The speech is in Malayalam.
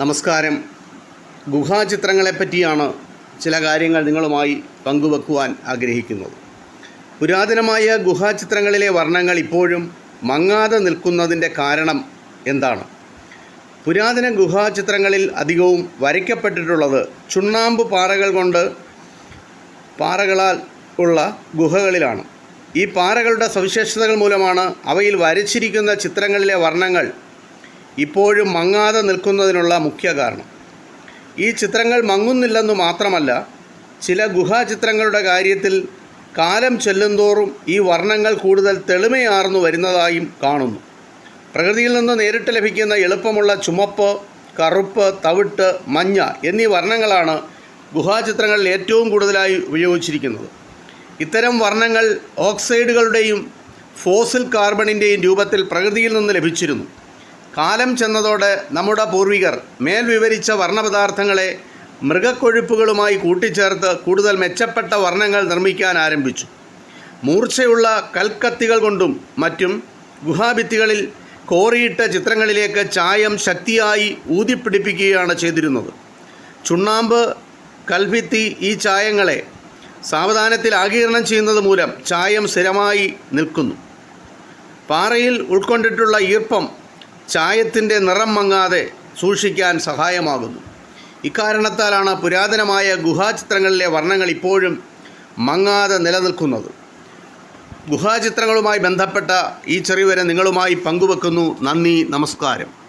നമസ്കാരം. ഗുഹാചിത്രങ്ങളെപ്പറ്റിയാണ് ചില കാര്യങ്ങൾ നിങ്ങളുമായി പങ്കുവെക്കുവാൻ ആഗ്രഹിക്കുന്നത്. പുരാതനമായ ഗുഹാചിത്രങ്ങളിലെ വർണങ്ങൾ ഇപ്പോഴും മങ്ങാതെ നിൽക്കുന്നതിന്റെ കാരണം എന്താണ്? പുരാതന ഗുഹാചിത്രങ്ങളിൽ അധികവും വരയ്ക്കപ്പെട്ടിട്ടുള്ളത് ചുണ്ണാമ്പ് പാറകൾ കൊണ്ട് പാറകളാൽ ഉള്ള ഗുഹകളിലാണ്. ഈ പാറകളുടെ സവിശേഷതകൾ മൂലമാണ് അവയിൽ വരച്ചിരിക്കുന്ന ചിത്രങ്ങളിലെ വർണങ്ങൾ ഇപ്പോഴും മങ്ങാതെ നിൽക്കുന്നതിനുള്ള മുഖ്യ കാരണം. ഈ ചിത്രങ്ങൾ മങ്ങുന്നില്ലെന്ന് മാത്രമല്ല ചില ഗുഹാചിത്രങ്ങളുടെ കാര്യത്തിൽ കാലം ചെല്ലുന്തോറും ഈ വർണങ്ങൾ കൂടുതൽ തെളിമയാർന്നു വരുന്നതായും കാണുന്നു. പ്രകൃതിയിൽ നിന്ന് നേരിട്ട് ലഭിക്കുന്ന എളുപ്പമുള്ള ചുമപ്പ് കറുപ്പ് തവിട്ട് മഞ്ഞ എന്നീ വർണങ്ങളാണ് ഗുഹാചിത്രങ്ങളിൽ ഏറ്റവും കൂടുതലായി ഉപയോഗിച്ചിരിക്കുന്നത്. ഇത്തരം വർണങ്ങൾ ഓക്സൈഡുകളുടെയും ഫോസിൽ കാർബണിന്റെയും രൂപത്തിൽ പ്രകൃതിയിൽ നിന്ന് ലഭിച്ചിരുന്നു. കാലം ചെന്നതോടെ നമ്മുടെ പൂർവികർ മേൽ വിവരിച്ച വർണപദാർത്ഥങ്ങളെ മൃഗക്കൊഴുപ്പുകളുമായി കൂട്ടിച്ചേർത്ത് കൂടുതൽ മെച്ചപ്പെട്ട വർണങ്ങൾ നിർമ്മിക്കാൻ ആരംഭിച്ചു. മൂർച്ചയുള്ള കൽക്കത്തികൾ കൊണ്ടും മറ്റും ഗുഹാഭിത്തികളിൽ കോറിയിട്ട ചിത്രങ്ങളിലേക്ക് ചായം ശക്തിയായി ഊതിപ്പിടിപ്പിക്കുകയാണ് ചെയ്തിരുന്നത്. ചുണ്ണാമ്പ് കൽഭിത്തി ഈ ചായങ്ങളെ സാവധാനത്തിൽ ആകീരണം ചെയ്യുന്നത് മൂലം ചായം സ്ഥിരമായി നിൽക്കുന്നു. പാറയിൽ ഉൾക്കൊണ്ടിട്ടുള്ള ഈർപ്പം ചായത്തിന്റെ നിറം മങ്ങാതെ സൂക്ഷിക്കാൻ സഹായമാകുന്നു. ഇക്കാരണത്താലാണ് പുരാതനമായ ഗുഹാചിത്രങ്ങളിലെ വർണങ്ങൾ ഇപ്പോഴും മങ്ങാതെ നിലനിൽക്കുന്നത്. ഗുഹാചിത്രങ്ങളുമായി ബന്ധപ്പെട്ട ഈ ചെറിയവരെ നിങ്ങളുമായി പങ്കുവെക്കുന്നു. നന്ദി നമസ്കാരം.